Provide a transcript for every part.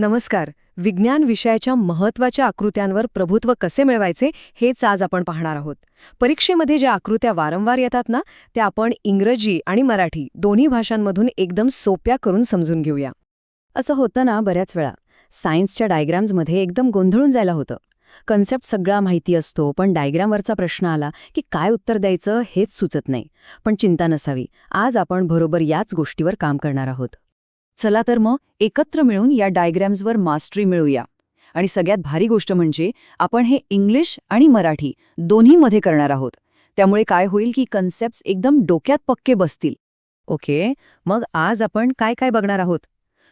नमस्कार. विज्ञान विषयाच्या महत्त्वाच्या आकृत्यांवर प्रभुत्व कसे मिळवायचे हेच आज आपण पाहणार आहोत. परीक्षेमध्ये ज्या आकृत्या वारंवार येतात ना त्या आपण इंग्रजी आणि मराठी दोन्ही भाषांमधून एकदम सोप्या करून समजून घेऊया. असं होतं ना बऱ्याच वेळा. सायन्सच्या डायग्राम्समध्ये एकदम गोंधळून जायला होतं. कन्सेप्ट सगळा माहिती असतो पण डायग्रामवरचा प्रश्न आला की काय उत्तर द्यायचं हेच सुचत नाही. पण चिंता नसावी. आज आपण बरोबर याच गोष्टीवर काम करणार आहोत. चला तर मग एकत्र मिळून या डायग्रॅम्सवर मास्टरी मिळूया. आणि सगळ्यात भारी गोष्ट म्हणजे आपण हे इंग्लिश आणि मराठी दोन्हीमध्ये करणार आहोत. त्यामुळे काय होईल की कन्सेप्ट्स एकदम डोक्यात पक्के बसतील. ओके मग आज आपण काय काय बघणार आहोत?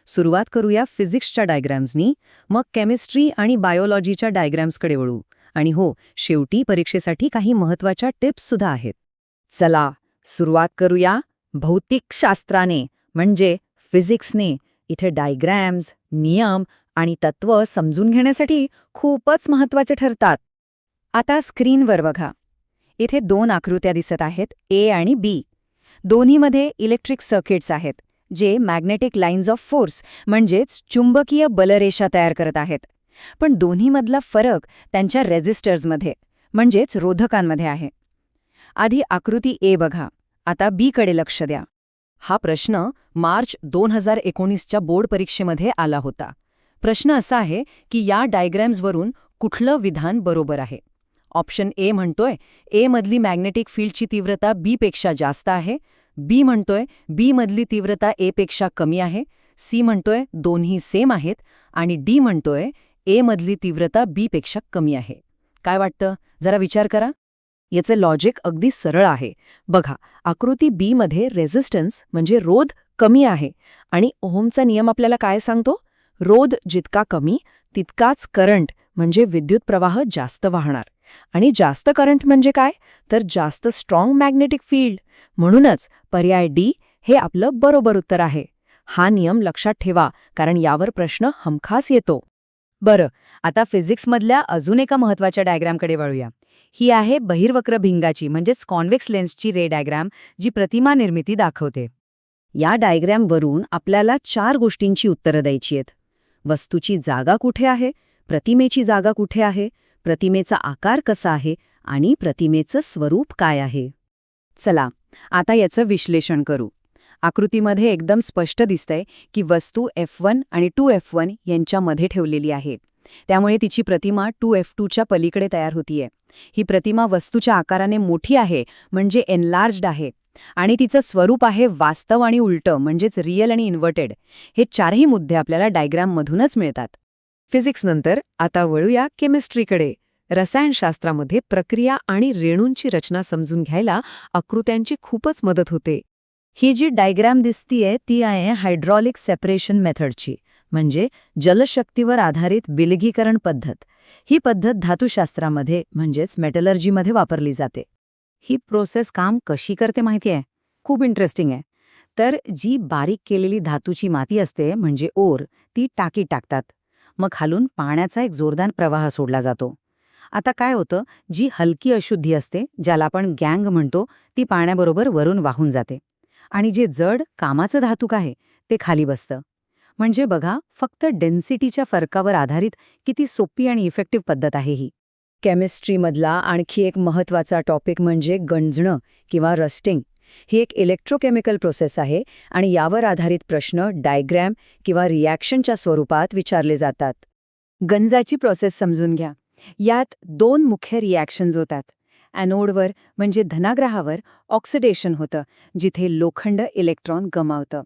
सुरुवात करूया फिजिक्सच्या डायग्रॅम्सनी. मग केमिस्ट्री आणि बायोलॉजीच्या डायग्रॅम्सकडे वळू. आणि हो शेवटी परीक्षेसाठी काही महत्त्वाच्या टिप्ससुद्धा आहेत. चला सुरुवात करूया भौतिकशास्त्राने म्हणजे फिजिक्सने इथे डायग्रॅम्स नियम आणि तत्व समजून घेण्यासाठी खूपच महत्त्वाचे ठरतात. आता स्क्रीनवर बघा. इथे दोन आकृत्या दिसत आहेत ए आणि बी. दोन्हीमध्ये इलेक्ट्रिक सर्किट्स आहेत जे मॅग्नेटिक लाईन्स ऑफ फोर्स म्हणजेच चुंबकीय बलरेषा तयार करत आहेत. पण दोन्हीमधला फरक त्यांच्या रेझिस्टर्समध्ये म्हणजेच रोधकांमध्ये आहे. आधी आकृती ए बघा. आता बीकडे लक्ष द्या. हा प्रश्न मार्च दोन हजार एकोणीसच्या बोर्ड परीक्षेमध्ये आला होता. प्रश्न असा आहे की या डायग्रॅम्सवरून कुठलं विधान बरोबर आहे? ऑप्शन ए म्हणतोय ए मधली मॅग्नेटिक फील्डची तीव्रता बी पेक्षा जास्त आहे बी म्हणतोय बी मधली तीव्रता ए पेक्षा कमी आहे सी म्हणतोय दोन्ही सेम आहेत आणि डी म्हणतोय ए मधली तीव्रता बी पेक्षा कमी आहे. काय वाटतं? जरा विचार करा. याचे लॉजिक अगदी सरळ आहे. बघा आकृती बी मध्ये रेझिस्टन्स म्हणजे रोध कमी आहे. आणि ओहमचा नियम आपल्याला काय सांगतो? रोध जितका कमी तितकाच करंट म्हणजे विद्युत प्रवाह जास्त वाहणार. आणि जास्त करंट म्हणजे काय? तर जास्त स्ट्रॉंग मॅग्नेटिक फील्ड म्हणूनच पर्याय डी हे आपलं बरोबर उत्तर आहे. हा नियम लक्षात ठेवा कारण यावर प्रश्न हमखास येतो. बरं आता फिजिक्समधल्या अजून एका महत्त्वाच्या डायग्रामकडे वळूया. ही आहे बहिर्वक्र भिंगाची म्हणजेच कॉन्व्हेक्स लेन्सची रे डायग्रॅम जी प्रतिमा निर्मिती दाखवते. या डायग्रॅमवरून आपल्याला चार गोष्टींची उत्तरं द्यायची आहेत. वस्तूची जागा कुठे आहे? प्रतिमेची जागा कुठे आहे? प्रतिमेचा आकार कसा आहे? आणि प्रतिमेचं स्वरूप काय आहे? चला आता याचं विश्लेषण करू. आकृतीमध्ये एकदम स्पष्ट दिसतंय की वस्तू एफ वन आणि टू एफ वन यांच्यामध्ये ठेवलेली आहे. त्यामुळे तिची प्रतिमा टू एफ टूच्या पलीकडे तयार होतीये. ही प्रतिमा वस्तूच्या आकाराने मोठी आहे म्हणजे एनलार्ज्ड आहे आणि तिचं स्वरूप आहे वास्तव आणि उलटं म्हणजेच रिअल आणि इन्व्हर्टेड. हे चारही मुद्दे आपल्याला डायग्राममधूनच मिळतात. फिजिक्सनंतर आता वळूया केमिस्ट्रीकडे. रसायनशास्त्रामध्ये प्रक्रिया आणि रेणूंची रचना समजून घ्यायला आकृत्यांची खूपच मदत होते. ही जी डायग्राम दिसतीये ती आहे हायड्रॉलिक सेपरेशन मेथडची. म्हणजे जलशक्तीवर आधारित बिलगीकरण पद्धत. ही पद्धत धातुशास्त्रामध्ये म्हणजेच मेटलर्जीमध्ये वापरली जाते. ही प्रोसेस काम कशी करते माहिती आहे? खूप इंटरेस्टिंग आहे. तर जी बारीक केलेली धातूची माती असते म्हणजे ओर ती टाकीत टाकतात. मग खालून पाण्याचा एक जोरदार प्रवाह सोडला जातो. आता काय होतं? जी हलकी अशुद्धी असते ज्याला आपण गँग म्हणतो ती पाण्याबरोबर वरून वाहून जाते. आणि जे जड कामाचं धातूक आहे ते खाली बसतं. म्हणजे बघा फक्त डेन्सिटीच्या फरकावर आधारित किती सोपी आणि इफेक्टिव्ह पद्धत आहे ही. केमिस्ट्रीमधला आणखी एक महत्त्वाचा टॉपिक म्हणजे गंजणं किंवा रस्टिंग. ही एक इलेक्ट्रोकेमिकल प्रोसेस आहे आणि यावर आधारित प्रश्न डायग्रॅम किंवा रिॲक्शनच्या स्वरूपात विचारले जातात. गंजाची प्रोसेस समजून घ्या. यात दोन मुख्य रिॲक्शन्स होतात. ॲनोडवर म्हणजे धनाग्रहावर ऑक्सिडेशन होतं जिथे लोखंड इलेक्ट्रॉन गमावतं.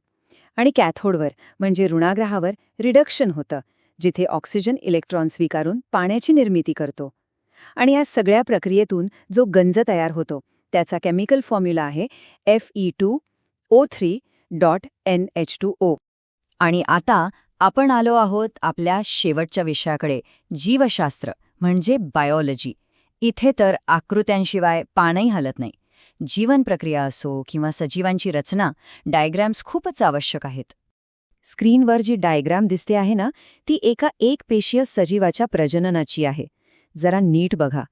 आणि कॅथोडवर म्हणजे ऋणाग्रहावर रिडक्शन होतं जिथे ऑक्सिजन इलेक्ट्रॉन स्वीकारून पाण्याची निर्मिती करतो. आणि या सगळ्या प्रक्रियेतून जो गंज तयार होतो त्याचा केमिकल फॉर्म्युला आहे F E two O three dot N H two O आणि आता आपण आलो आहोत आपल्या शेवटच्या विषयाकडे जीवशास्त्र म्हणजे बायोलॉजी इथे तर आकृत्यांशिवाय पानही हलत नाही. जीवन प्रक्रिया असो किंवा सजीवांची रचना डायग्रॅम्स खूपच आवश्यक आहेत. स्क्रीनवर जी डायग्राम दिसते आहे ना ती एका एक पेशीय सजीवाच्या प्रजननाची आहे. जरा नीट बघा.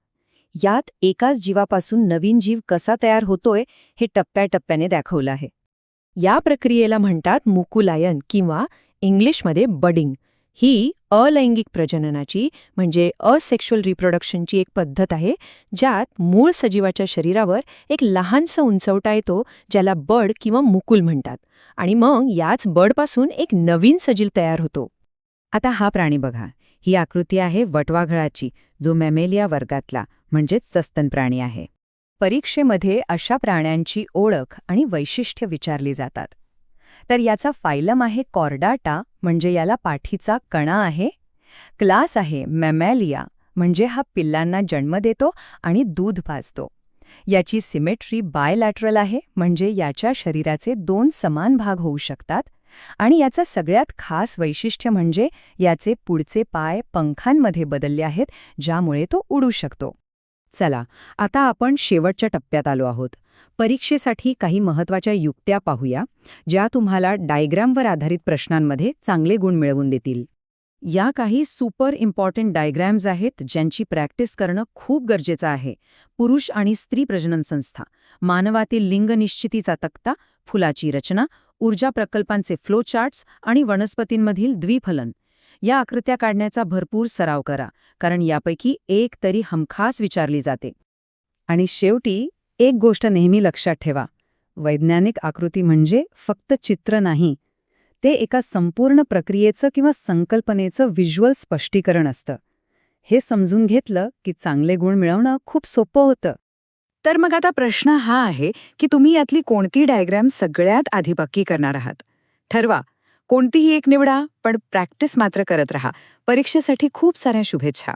यात एकाच जीवापासून नवीन जीव कसा तयार होतोय हे टप्प्याटप्प्याने दाखवलं आहे. या प्रक्रियेला म्हणतात मुकुलायन किंवा इंग्लिशमध्ये बडिंग. ही अलैंगिक प्रजननाची म्हणजे असेक्शुअल रिप्रोडक्शनची एक पद्धत आहे ज्यात मूळ सजीवाच्या शरीरावर एक लहानसं उंचवटा येतो ज्याला बड किंवा मुकुल म्हणतात. आणि मग याच बडपासून एक नवीन सजीव तयार होतो. आता हा प्राणी बघा. ही आकृती आहे वटवाघळाची जो मॅमेलिया वर्गातला म्हणजेच सस्तन प्राणी आहे. परीक्षेमध्ये अशा प्राण्यांची ओळख आणि वैशिष्ट्य विचारली जातात. तर याचा फायलम आहे कॉर्डाटा म्हणजे याला पाठीचा कणा आहे. क्लास आहे मॅमॅलिया म्हणजे हा पिल्लांना जन्म देतो आणि दूध पाजतो याची सिमेट्री बायलॅटरल आहे म्हणजे याच्या शरीराचे दोन समान भाग होऊ शकतात. आणि याचा सगळ्यात खास वैशिष्ट्य म्हणजे याचे पुढचे पाय पंखांमध्ये बदलले आहेत ज्यामुळे तो उडू शकतो. चला आता आपण शेवटच्या टप्प्यात आलो आहोत. परीक्षेसाठी काही महत्त्वाच्या युक्त्या पाहूया ज्या तुम्हाला डायग्रामवर आधारित प्रश्नांमध्ये चांगले गुण मिळवून देतील. या काही सुपर इम्पॉर्टंट डायग्रॅम्स आहेत ज्यांची प्रॅक्टिस करणं खूप गरजेचं आहे. पुरुष आणि स्त्री प्रजनन संस्था मानवातील लिंगनिश्चितीचा तक्ता फुलाची रचना ऊर्जा प्रकल्पांचे फ्लो चार्ट्स आणि वनस्पतींमधील द्विफलन. या आकृत्या काढण्याचा भरपूर सराव करा कारण यापैकी एक तरी हमखास विचारली जाते. आणि शेवटी एक गोष्ट नेहमी लक्षात ठेवा. वैज्ञानिक आकृती म्हणजे फक्त चित्र नाही. ते एका संपूर्ण प्रक्रियेचं किंवा संकल्पनेचं व्हिज्युअल स्पष्टीकरण असतं. हे समजून घेतलं की चांगले गुण मिळवणं खूप सोपं होतं. तर मग आता प्रश्न हा आहे की तुम्ही यातली कोणती डायग्रॅम सगळ्यात आधी पक्की करणार आहात? ठरवा. कोणतीही एक निवडा पण प्रॅक्टिस मात्र करत रहा. परीक्षेसाठी खूप साऱ्या शुभेच्छा.